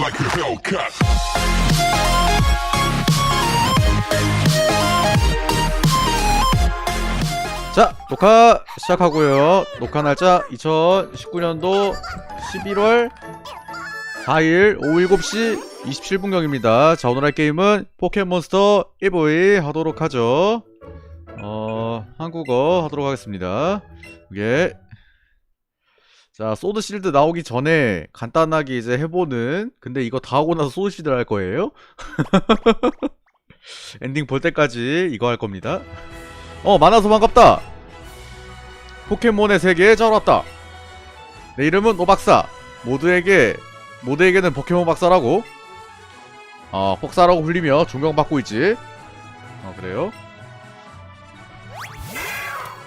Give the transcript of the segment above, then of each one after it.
like a Hellcat. 자, 녹화 시작하고요. 녹화 날짜 2019년도 11월 4일 오후 7시 27분경입니다. 자, 오늘 할 게임은 포켓몬스터 EV 하도록 하죠. 어, 한국어 하도록 하겠습니다. 이게 자, 소드 실드 나오기 전에 간단하게 이제 해보는 근데 이거 다 하고 나서 소드 실드 할 거예요. 엔딩 볼 때까지 이거 할 겁니다. 어 많아서 반갑다! 포켓몬의 세계에 잘 왔다! 내 이름은 오박사! 모두에게 모두에게는 포켓몬 박사라고? 어 폭사라고 불리며 존경받고 있지? 어 그래요?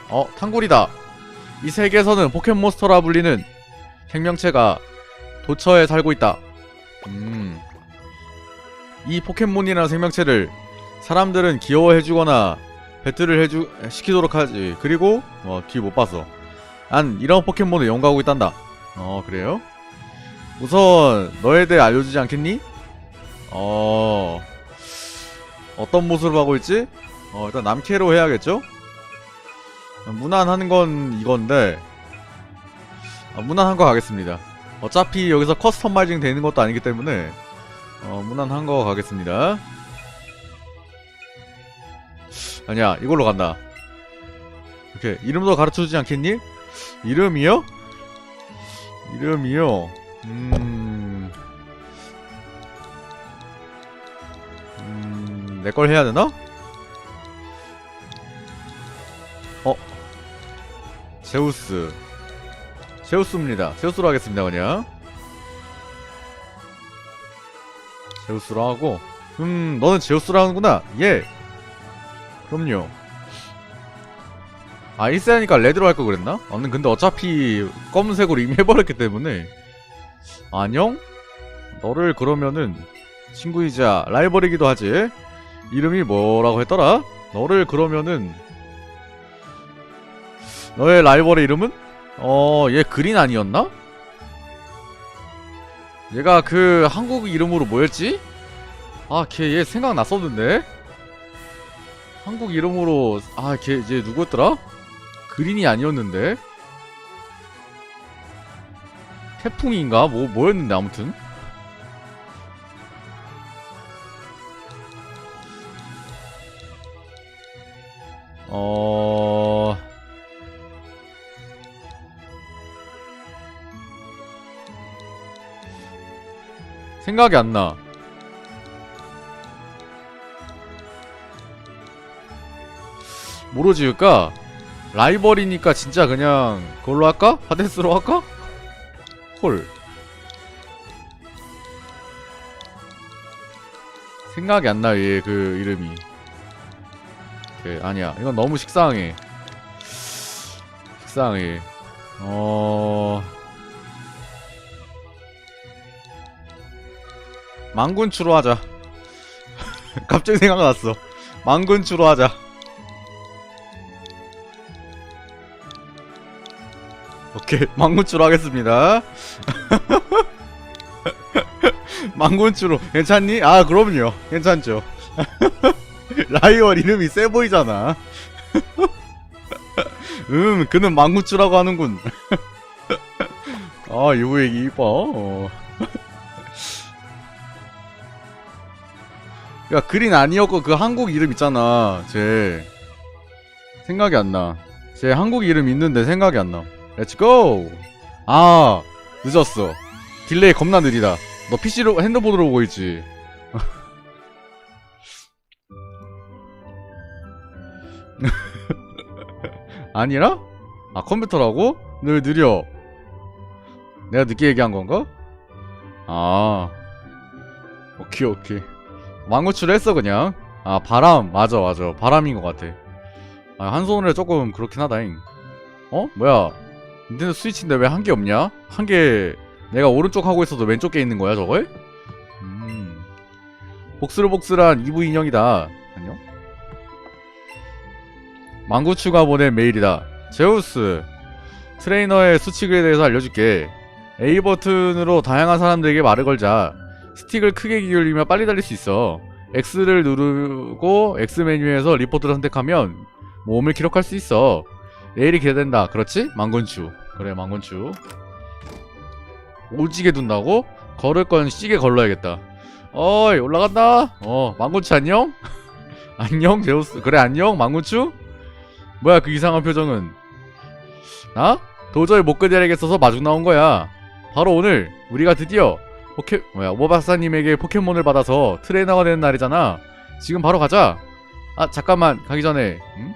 어 탕굴이다 이 세계에서는 포켓몬스터라 불리는 생명체가 도처에 살고 있다 음 이 포켓몬이라는 생명체를 사람들은 귀여워해주거나 배틀을 해주 시키도록 하지. 그리고 어뒤못 봤어. 난 이런 포켓몬을 연구하고 있단다. 어 그래요? 우선 너에 대해 알려주지 않겠니? 어 어떤 모습을 하고 있지? 어 일단 남캐로 해야겠죠? 무난한 건 이건데 아, 무난한 거 가겠습니다. 어차피 여기서 커스터마이징 되는 것도 아니기 때문에 어 무난한 거 가겠습니다. 아니야 이걸로 간다 이렇게 이름도 가르쳐주지 않겠니? 이름이요? 이름이요? 음... 음... 내 걸 해야 되나? 제우스 제우스입니다 제우스로 하겠습니다 그냥 제우스로 하고 음 너는 제우스로 하는구나 예 그럼요. 아, 1세니까 레드로 할 거 그랬나? 아니, 근데 어차피 검은색으로 이미 해버렸기 때문에. 안녕? 너를 그러면은 친구이자 라이벌이기도 하지. 이름이 뭐라고 했더라? 너를 그러면은 너의 라이벌의 이름은? 어, 얘 그린 아니었나? 얘가 그 한국 이름으로 뭐였지? 아, 걔 얘 생각났었는데? 한국 이름으로 아 걔 이제 누구였더라? 그린이 아니었는데 태풍인가 뭐 뭐였는데 아무튼 어 생각이 안 나. 뭐로 지을까? 라이벌이니까 진짜 그냥 그걸로 할까? 하데스로 할까? 홀 생각이 안 나 얘 그 이름이 오케이, 아니야 이건 너무 식상해 식상해 어... 망군추로 하자. 갑자기 생각났어. 망군추로 하자. 오케이 망군추로 하겠습니다. 망군추로 괜찮니? 아 그럼요. 괜찮죠. 라이얼 이름이 세 보이잖아. 음 그는 망군추라고 하는군. 아 이거 얘기 이뻐 야 그린 아니었고 그 한국 이름 있잖아 쟤 생각이 안나쟤 한국 이름 있는데 생각이 안나 렛츠고! 아, 늦었어. 딜레이 겁나 느리다. 너 PC로, 핸드폰으로 보고 있지. 아니라? 아, 컴퓨터라고? 늘 느려. 내가 늦게 얘기한 건가? 아. 오케이, 오케이. 왕구출 했어, 그냥. 아, 바람. 맞아, 맞아. 바람인 것 같아. 아, 한 손으로 조금 그렇긴 하다잉. 어? 뭐야? 닌텐도 스위치인데 왜 한 개 없냐? 한 개 내가 오른쪽 하고 있어도 왼쪽 게 있는 거야 저걸? 음 복스르복스란 EV 인형이다 안녕? 망구추가 보낸 메일이다 제우스 트레이너의 수칙에 대해서 알려줄게 A 버튼으로 다양한 사람들에게 말을 걸자 스틱을 크게 기울이면 빨리 달릴 수 있어. X를 누르고 X 메뉴에서 리포트를 선택하면 모험을 기록할 수 있어. 내일이 기대된다. 그렇지? 망건추. 그래, 망건추. 오지게 둔다고? 걸을 건 시계 걸러야겠다. 어이, 올라간다. 어, 망건추 안녕? 안녕, 제우스. 그래, 안녕, 망건추? 뭐야, 그 이상한 표정은. 나? 도저히 못 기다리겠어서 마중 나온 거야. 바로 오늘 우리가 드디어 포켓 뭐야 오바박사님에게 포켓몬을 받아서 트레이너가 되는 날이잖아. 지금 바로 가자. 아 잠깐만 가기 전에 음?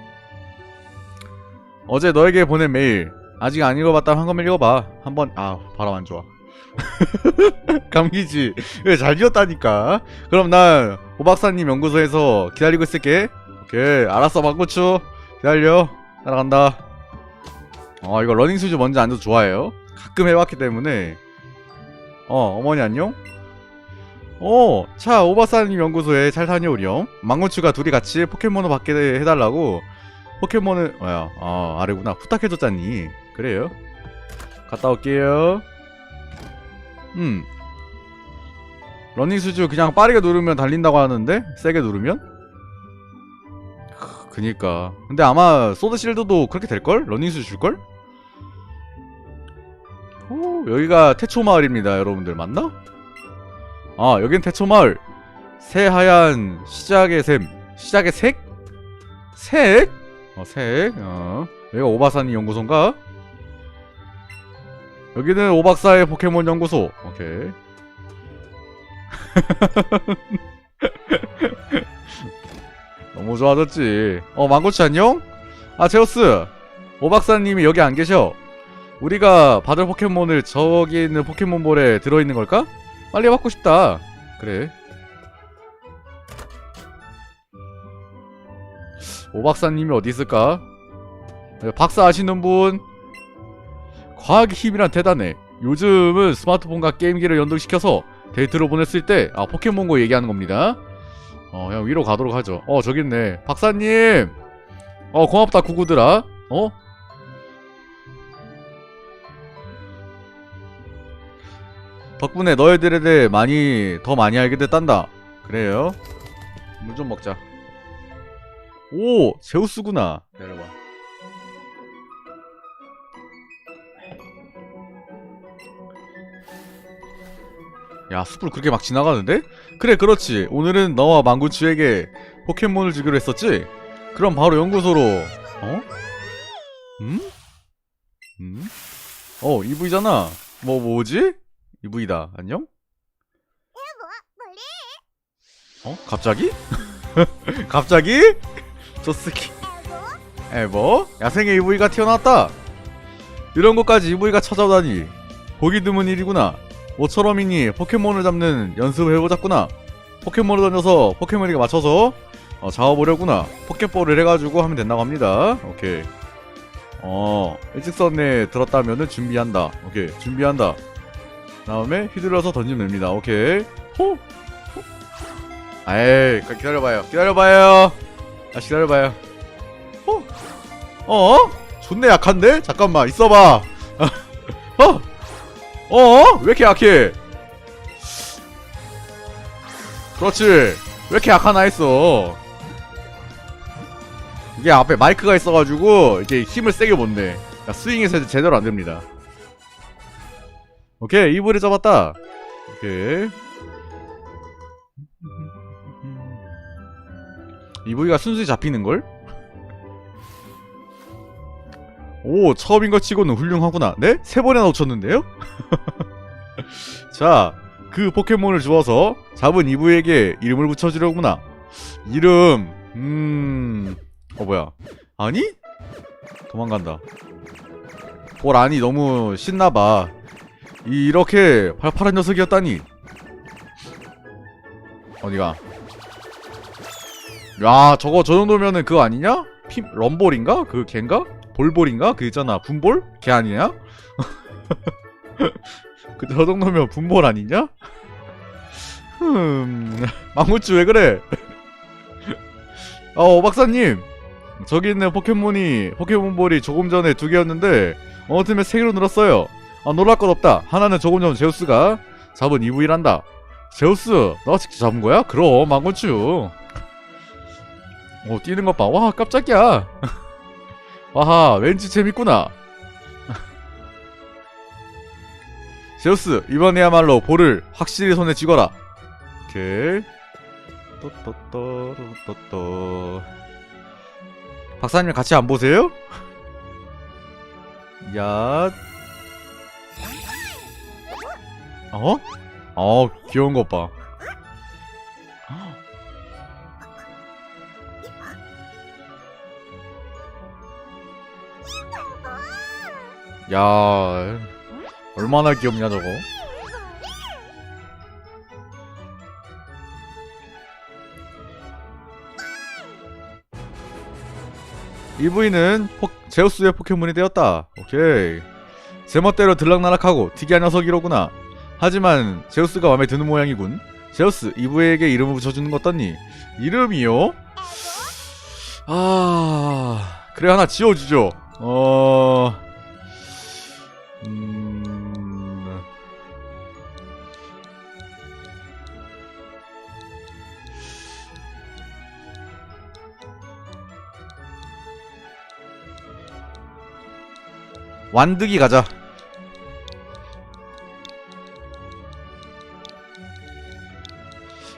어제 너에게 보낸 메일 아직 안 읽어봤다면 한 권만 읽어봐. 한번 아 바람 안 좋아. 감기지. 왜잘 지었다니까. 그럼 난 오박사님 연구소에서 기다리고 있을게. 오케이 알았어 망고추 기다려 따라간다. 어 이거 러닝 슈즈 먼저 앉아서 좋아해요 가끔 해봤기 때문에 어 어머니 안녕? 어차 오바사님 연구소에 잘 다녀오렴. 망고추가 둘이 같이 포켓몬을 받게 해달라고 포켓몬을 뭐야 아 아래구나. 부탁해줬잖니. 그래요? 갔다 올게요. 음. 러닝 슈즈 그냥 빠르게 누르면 달린다고 하는데? 세게 누르면? 크, 그니까. 근데 아마 소드 실드도 그렇게 될걸? 러닝 슈즈 줄걸? 오, 여기가 태초마을입니다, 여러분들. 맞나? 아, 여긴 태초마을. 새하얀 시작의 샘. 시작의 색? 색? 어, 색. 어. 여기가 오바사니 연구소인가? 여기는 오박사의 포켓몬 연구소. 오케이. 너무 좋아졌지. 어, 망고치 안녕? 아, 제우스. 오박사님이 여기 안 계셔. 우리가 받을 포켓몬을 저기 있는 포켓몬볼에 들어있는 걸까? 빨리 받고 싶다. 그래. 오 박사님이 어디 있을까? 네, 박사 아시는 분? 과학의 힘이란 대단해. 요즘은 스마트폰과 게임기를 연동시켜서 데이트로 보냈을 때, 아, 포켓몬고 얘기하는 겁니다. 어, 그냥 위로 가도록 하죠. 어, 저기 있네. 박사님! 어, 고맙다, 구구들아. 어? 덕분에 너희들에 대해 많이 더 많이 알게 됐단다. 그래요? 물 좀 먹자. 오, 제우스구나. 내려봐. 야, 숲을 그렇게 막 지나가는데? 그래, 그렇지. 오늘은 너와 망구추에게 포켓몬을 주기로 했었지? 그럼 바로 연구소로. 어? 음? 음? 어, 이브이잖아. 뭐, 뭐지? 이브이다. 안녕? 어? 갑자기? 갑자기? 저 스키 에버? 야생의 EV가 튀어나왔다. 이런 곳까지 EV가 찾아오다니 보기 드문 일이구나. 모처럼이니? 포켓몬을 잡는 연습을 해보자꾸나. 포켓몬을 던져서 포켓몬에게 맞춰서 어, 잡아보려구나. 포켓볼을 해가지고 하면 된다고 합니다. 오케이. 어 일직선에 들었다면은 준비한다. 오케이. 준비한다 다음에 휘둘러서 던지면 됩니다 오케이 호 그럼 기다려봐요. 기다려봐요. 아, 기다려봐요. 어? 어? 존내 약한데? 잠깐만, 있어봐. 어? 어? 왜 이렇게 약해? 그렇지. 왜 이렇게 약하나 했어. 이게 앞에 마이크가 있어가지고, 이게 힘을 세게 못 내. 야, 스윙에서 제대로 안 됩니다. 오케이, 이불을 잡았다. 오케이. 이브이가 순수히 잡히는걸? 오 처음인 것 치고는 훌륭하구나 네? 세 번이나 놓쳤는데요? 자, 그 포켓몬을 주어서 잡은 이브에게 이름을 붙여주려구나 이름... 음... 어 뭐야 아니? 도망간다 볼 아니 너무 신나봐 이렇게 팔팔한 녀석이었다니 어디가 야 저거 저 정도면은 그거 아니냐? 피 럼볼인가? 그 걘가? 볼볼인가? 그 있잖아 분볼? 걔 아니냐? 그 저 정도면 분볼 아니냐? 흠 망우쭈 왜 그래? 어 박사님 저기 있는 포켓몬이 포켓몬볼이 조금 전에 두 개였는데 어느 틈에 세 개로 늘었어요 아 놀랄 것 없다. 하나는 조금 전 제우스가 잡은 이브이란다. 제우스 너가 직접 잡은 거야? 그럼 망고추. 오 뛰는 것 봐 와 깜짝이야. 와하 왠지 재밌구나. 제우스 이번에야말로 볼을 확실히 손에 쥐거라. 오케이. 또또또또또 박사님 같이 안 보세요? 야 어? 어 귀여운 것 봐. 야 얼마나 귀엽냐 저거. 이브이는 포, 제우스의 포켓몬이 되었다. 오케이. 제멋대로 들락날락하고 특이한 녀석이로구나. 하지만 제우스가 마음에 드는 모양이군. 제우스, 이브에게 이름을 붙여주는 것 같더니 이름이요? 아... 그래 하나 지어주죠. 어... 음... 완득이 가자.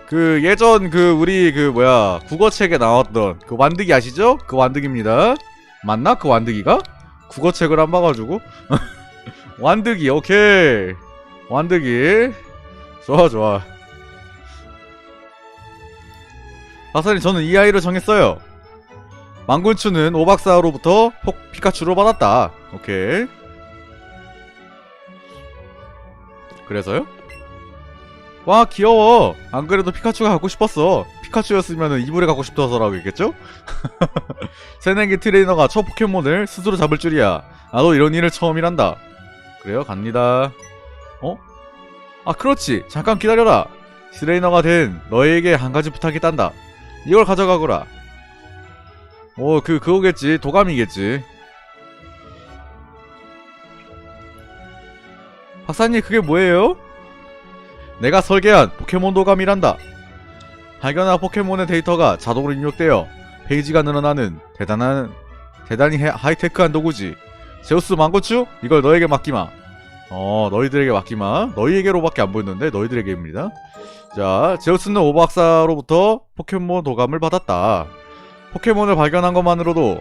그 예전 그 우리 그 뭐야 국어책에 나왔던 그 완득이 아시죠? 그 완득입니다. 맞나? 그 완득이가? 국어책을 안 봐가지고 완득이 오케이 완득이 좋아 좋아 박사님 저는 이 아이를 정했어요 망군추는 오박사로부터 폭 피카츄로 받았다 오케이 그래서요? 와 귀여워 안 그래도 피카츄가 갖고 싶었어 피카츄였으면 이불에 갖고 싶어서라고 했겠죠? 새내기 트레이너가 첫 포켓몬을 스스로 잡을 줄이야 나도 이런 일을 처음이란다 그래요 갑니다 어? 아 그렇지 잠깐 기다려라 트레이너가 된 너에게 한 가지 부탁이 딴다 이걸 가져가거라 어, 그, 그거겠지. 도감이겠지. 박사님, 그게 뭐예요? 내가 설계한 포켓몬 도감이란다. 발견한 포켓몬의 데이터가 자동으로 입력되어 페이지가 늘어나는 대단한, 대단히 해- 하이테크한 도구지. 제우스 망고추? 이걸 너에게 맡기마. 어, 너희들에게 맡기마. 너희에게로밖에 안 보였는데, 너희들에게입니다. 자, 제우스는 오박사로부터 포켓몬 도감을 받았다. 포켓몬을 발견한 것만으로도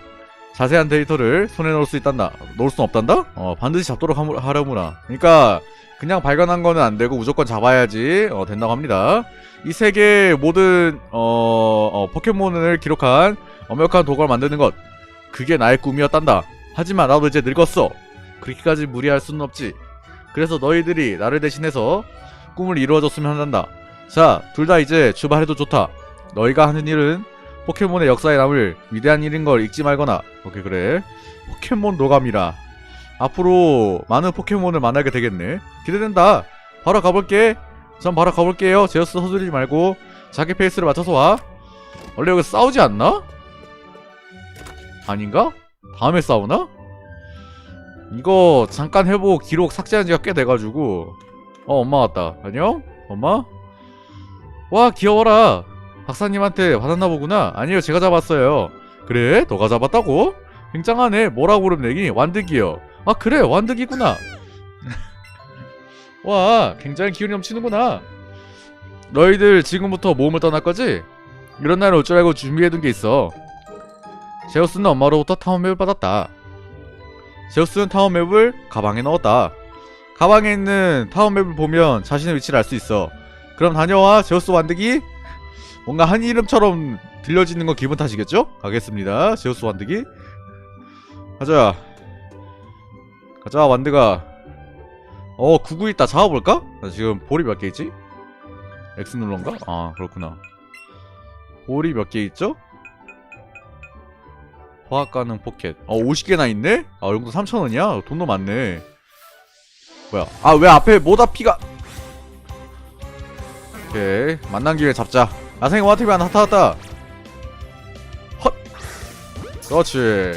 자세한 데이터를 손에 넣을 수 있단다. 놓을 순 없단다? 어, 반드시 잡도록 하려무나. 그러니까 그냥 발견한 거는 안 되고 무조건 잡아야지 어, 된다고 합니다. 이 세계 모든 어, 어, 포켓몬을 기록한 엄격한 도구를 만드는 것 그게 나의 꿈이었단다. 하지만 나도 이제 늙었어. 그렇게까지 무리할 수는 없지. 그래서 너희들이 나를 대신해서 꿈을 이루어줬으면 한단다. 자, 둘 다 이제 출발해도 좋다. 너희가 하는 일은 포켓몬의 역사에 남을 위대한 일인 걸 잊지 말거나. 오케이 그래. 포켓몬 도감이라. 앞으로 많은 포켓몬을 만나게 되겠네. 기대된다. 바로 가볼게. 전 바로 가볼게요. 제우스 서두르지 말고 자기 페이스를 맞춰서 와. 원래 여기 싸우지 않나? 아닌가? 다음에 싸우나? 이거 잠깐 해보고 기록 삭제한 지가 꽤 돼가지고 어 엄마 왔다 안녕? 엄마? 와 귀여워라 박사님한테 받았나 보구나. 아니요 제가 잡았어요. 그래? 너가 잡았다고? 굉장하네 뭐라고 부르면 되니? 완득이요. 아 그래 완득이구나. 와 굉장히 기운이 넘치는구나. 너희들 지금부터 모험을 떠날 거지? 이런 날을 올줄 알고 준비해둔 게 있어. 제우스는 엄마로부터 타운맵을 받았다. 제우스는 타운맵을 가방에 넣었다. 가방에 있는 타운맵을 보면 자신의 위치를 알 수 있어. 그럼 다녀와 제우스 완득이 뭔가 한 이름처럼 들려지는 건 기분 탓이겠죠? 가겠습니다 제우스 완득이 가자 가자 완드가 어 구구 있다 잡아볼까? 나 지금 볼이 몇 개 있지? X 눌러인가? 아 그렇구나 볼이 몇 개 있죠? 화학 가능 포켓 어 50개나 있네? 아 이거 3,000원이야? 돈도 많네 뭐야 아 왜 앞에 모다 피가 오케이 만난 김에 잡자 야생의 와티비 하나 타왔다. 헛. 그렇지.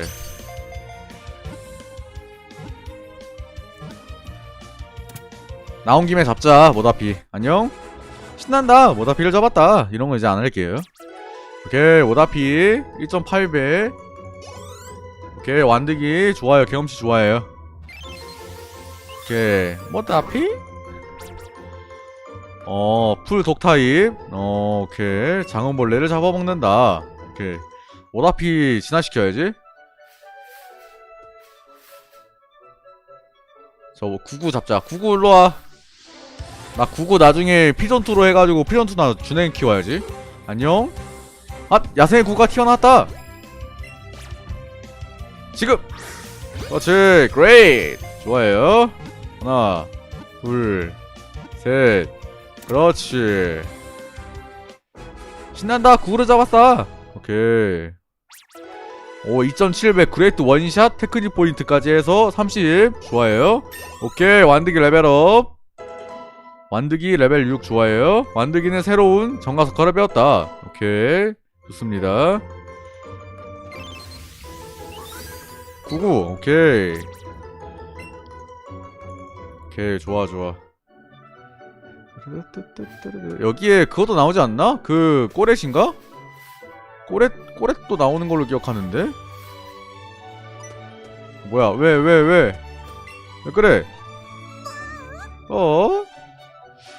나온 김에 잡자 모다피. 안녕? 신난다. 모다피를 잡았다. 이런 거 이제 안 할게요. 오케이 모다피. 1.8배. 오케이 완득이 좋아요. 경험치 좋아해요. 오케이 모다피? 어 풀 독타입. 어 오케이. 장원벌레를 잡아먹는다. 오케이. 모다피 진화시켜야지. 저뭐 구구 잡자. 구구 일로와. 나 구구 나중에 피전투로 해가지고 피전투 나 준행 키워야지. 안녕. 아 야생의 구가 튀어나왔다. 지금. 그렇지. 그레이트 좋아요. 하나 둘셋 그렇지. 신난다. 구구를 잡았다. 오케이. 오 2700 그레이트 원샷 테크닉 포인트까지 해서 30 좋아요. 오케이. 완득이 레벨업. 완득이 레벨 6 좋아요. 완득이는 새로운 정가석화를 배웠다. 오케이. 좋습니다. 99 오케이. 오케이. 좋아 좋아 여기에 그것도 나오지 않나? 그 꼬렛인가? 꼬렛 꼬렛도 나오는 걸로 기억하는데 뭐야 왜 왜 왜 왜 그래 어?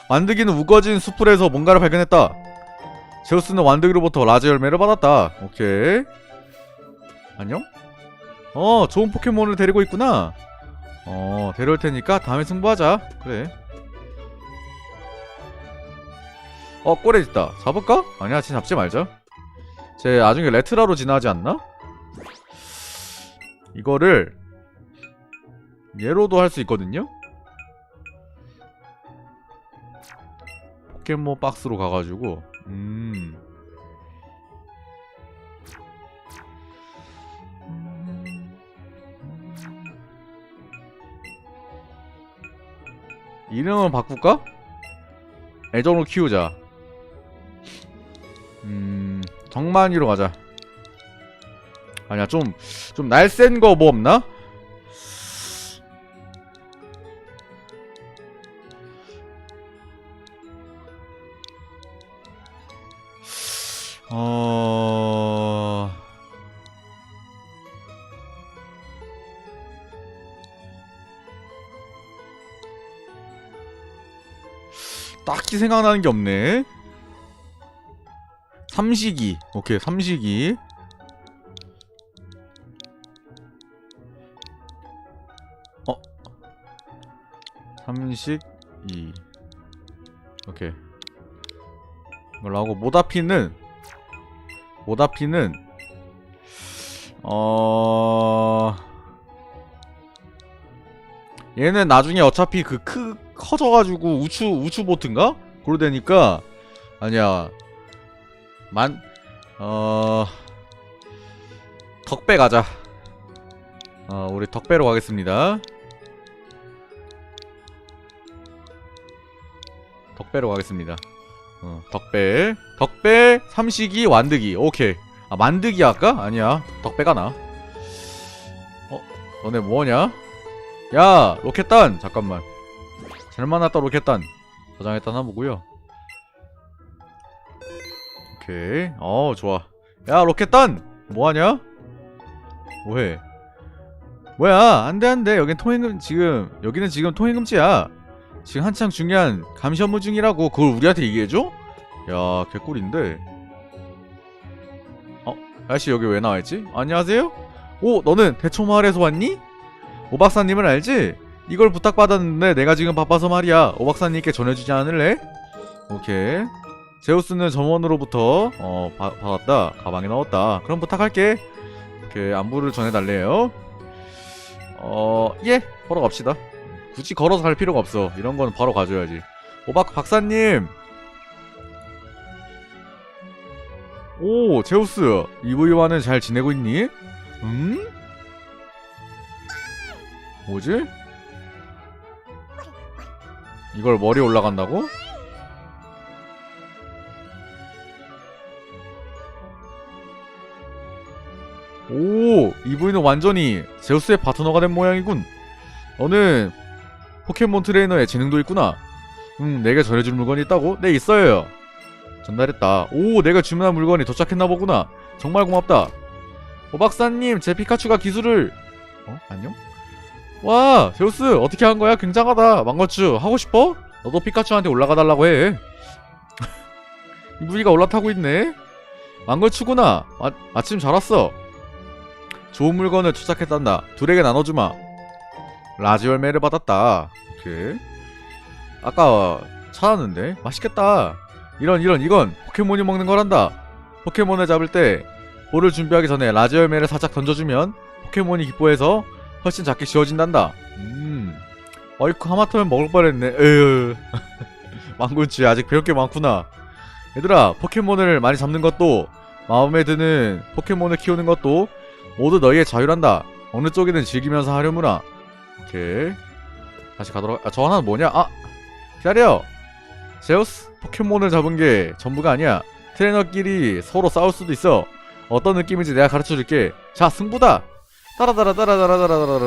완득이는 우거진 수풀에서 뭔가를 발견했다 제우스는 완득이로부터 라즈 열매를 받았다 오케이 안녕? 어 좋은 포켓몬을 데리고 있구나 어 데려올 테니까 다음에 승부하자 그래 어 꼬레 있다 잡을까? 아니야 진짜 잡지 말자 쟤 나중에 레트라로 진화하지 않나? 이거를 얘로도 할 수 있거든요? 포켓몬 박스로 가가지고 음 이름은 바꿀까? 애정으로 키우자 음 정만이로 가자 아니야 좀 좀 날쌘 거 뭐 없나? 어... 딱히 생각나는 게 없네. 삼식이. 오케이, 삼식이. 어? 삼식이. 오케이. 이걸로 하고 모다피는 모다피는 어 얘는 나중에 어차피 그 크 커져가지고 우추 우추 보트인가? 그러 되니까 아니야 만 어 덕배 가자. 어 우리 덕배로 가겠습니다. 덕배로 가겠습니다. 어, 덕배. 덕배, 삼식이, 완득이. 오케이. 아, 만득이 할까? 아니야. 덕배가 나. 어, 너네 뭐냐? 야, 로켓단! 잠깐만. 잘 만났다, 로켓단. 저장했다 나보고요 오케이. 어, 좋아. 야, 로켓단! 뭐하냐? 뭐해? 뭐야, 안 돼, 안 돼. 여긴 통행금, 지금, 여기는 지금 통행금지야. 지금 한창 중요한 감시 업무 중이라고 그걸 우리한테 얘기해줘? 야 개꿀인데 어? 아저씨 여기 왜 나와있지? 안녕하세요? 오 너는 대초마을에서 왔니? 오 박사님을 알지? 이걸 부탁받았는데 내가 지금 바빠서 말이야 오 박사님께 전해주지 않을래? 오케이 제우스는 점원으로부터 어 바- 받았다 가방에 넣었다 그럼 부탁할게 오케이 안부를 전해달래요 어예 바로 갑시다 굳이 걸어서 갈 필요가 없어 이런 거는 바로 가져야지 오박 박사님 오 제우스 이브이와는 잘 지내고 있니? 음? 뭐지? 이걸 머리 올라간다고? 이브이는 완전히 제우스의 파트너가 된 모양이군. 너는 포켓몬 트레이너의 재능도 있구나. 응 내가 전해줄 물건이 있다고? 네 있어요. 전달했다. 오 내가 주문한 물건이 도착했나 보구나. 정말 고맙다. 오 박사님 제 피카츄가 기술을 어? 안녕? 와 제우스 어떻게 한 거야? 굉장하다. 망고추 하고 싶어? 너도 피카츄한테 올라가 달라고 해. 이부이가 올라타고 있네. 망고추구나. 아, 아침 잘 왔어 좋은 물건을 투착했단다. 둘에게 나눠주마. 라지 열매를 받았다. 오케이. 아까 찾았는데? 맛있겠다. 이런 이런 이건 포켓몬이 먹는 거란다. 포켓몬을 잡을 때 볼을 준비하기 전에 라지 열매를 살짝 던져주면 포켓몬이 기뻐해서 훨씬 작게 지워진단다. 음. 어이쿠 하마터면 먹을 뻔했네. 에휴. 망군치 아직 배울 게 많구나. 얘들아 포켓몬을 많이 잡는 것도 마음에 드는 포켓몬을 키우는 것도 모두 너희의 자유란다 어느 쪽이든 즐기면서 하려무나 오케이 다시 가도록 아, 저 하나는 뭐냐 아 기다려 제우스 포켓몬을 잡은 게 전부가 아니야 트레이너끼리 서로 싸울 수도 있어 어떤 느낌인지 내가 가르쳐 줄게 자 승부다 따라따라 따라따라 따라따라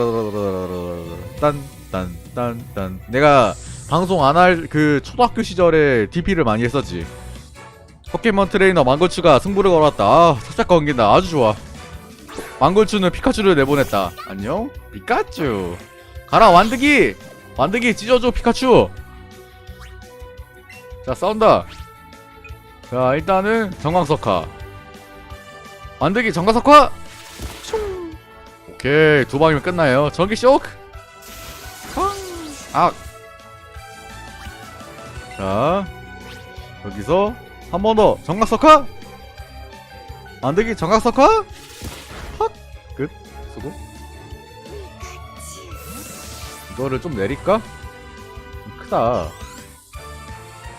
딴딴딴딴 내가 방송 안 할 그 초등학교 시절에 DP를 많이 했었지 포켓몬 트레이너 망고추가 승부를 걸었다 아 살짝 건긴다 아주 좋아 망고추는 피카츄를 내보냈다. 안녕 피카츄. 가라 완드기 완드기 찢어줘 피카츄! 자 싸운다. 자 일단은 정광석화. 완드기 정광석화! 슝. 오케이 두 방이면 끝나요. 전기 쇼크! 아. 자 여기서 한 번 더. 정각석화! 완드기 정각석화! 헛 끝? 수고? 이거를 좀 내릴까? 크다.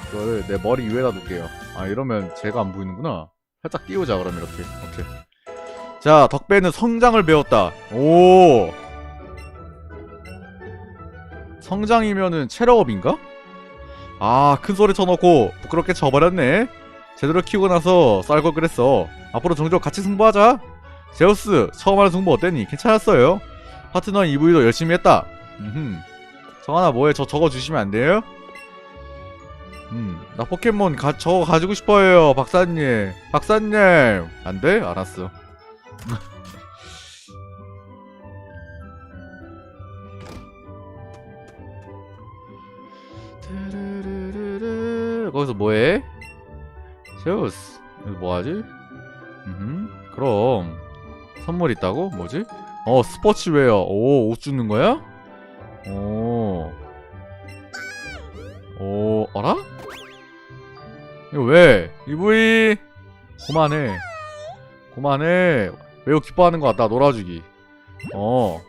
이거를 내 머리 위에다 놓을게요. 아 이러면 제가 안 보이는구나. 살짝 띄우자 그럼 이렇게. 오케이. 자 덕배는 성장을 배웠다. 오! 성장이면은 체력업인가? 아 큰 소리 쳐놓고 부끄럽게 쳐버렸네. 제대로 키우고 나서 쌀걸 그랬어. 앞으로 종종 같이 승부하자 제우스 처음 하는 승부 어땠니? 괜찮았어요 파트너 EV도 열심히 했다 음흠 정하나 뭐해 저 적어 주시면 안 돼요? 음, 나 포켓몬 가, 저거 가지고 싶어요, 박사님. 박사님. 안 돼? 알았어. 거기서 뭐해? 제우스. 뭐하지? 음, 그럼. 선물 있다고? 뭐지? 어, 스포츠웨어. 오, 옷 주는 거야? 오. 오, 어라? 이거 왜? 이브이! 그만해. 그만해. 매우 기뻐하는 것 같다, 놀아주기. 어,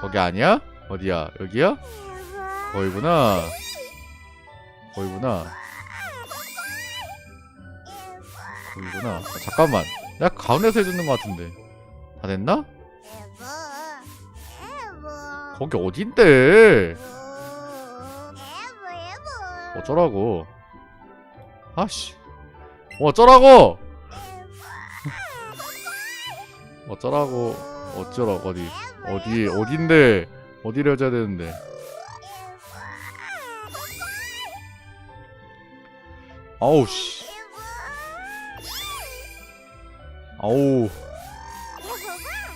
거기 아니야? 어디야? 여기야? 거기구나. 거기구나. 거기구나. 아, 잠깐만. 내가 가운데서 해주는 것 같은데. 다 됐나? 거기 어딘데? 어쩌라고? 아씨. 뭐 어쩌라고? 어쩌라고? 어쩌라 어디? 어디 어딘데? 어디를 해줘야 되는데? 아우 씨. 아우.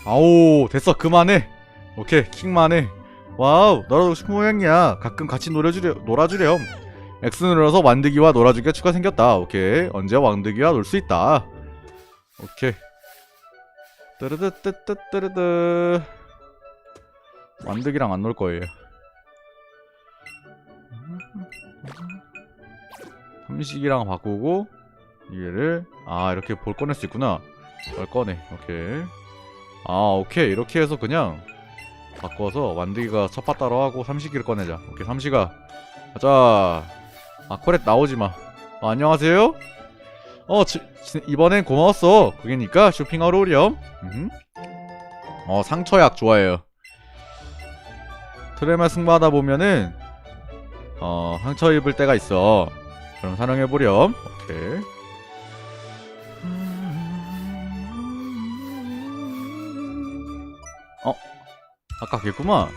아우 됐어 그만해. 오케이 킹만해. 와우 너라도 싶은 모양이야. 가끔 같이 놀아주려 놀아주렴. X 눌러서 완드기와 놀아주기가 추가 생겼다. 오케이 언제 완드기와 놀 수 있다. 오케이. 뜨르드뜨뜨뜨르드 완드기랑 안 놀 거예요. 삼식이랑 바꾸고 얘를 아 이렇게 볼 꺼낼 수 있구나. 볼 꺼내. 오케이. 아 오케이 이렇게 해서 그냥 바꿔서 완드기가 첫파 따로 하고 삼식이를 꺼내자. 오케이 삼식아 가자. 아 코렛 나오지 마. 어, 안녕하세요. 어 지, 지- 이번엔 고마웠어. 그게니까 쇼핑하러 오렴. 음흠. 어 상처약 좋아해요. 트레마 승부하다 보면은 어 상처 입을 때가 있어. 그럼 사용해 보렴. 오케이. 아까 걔구만.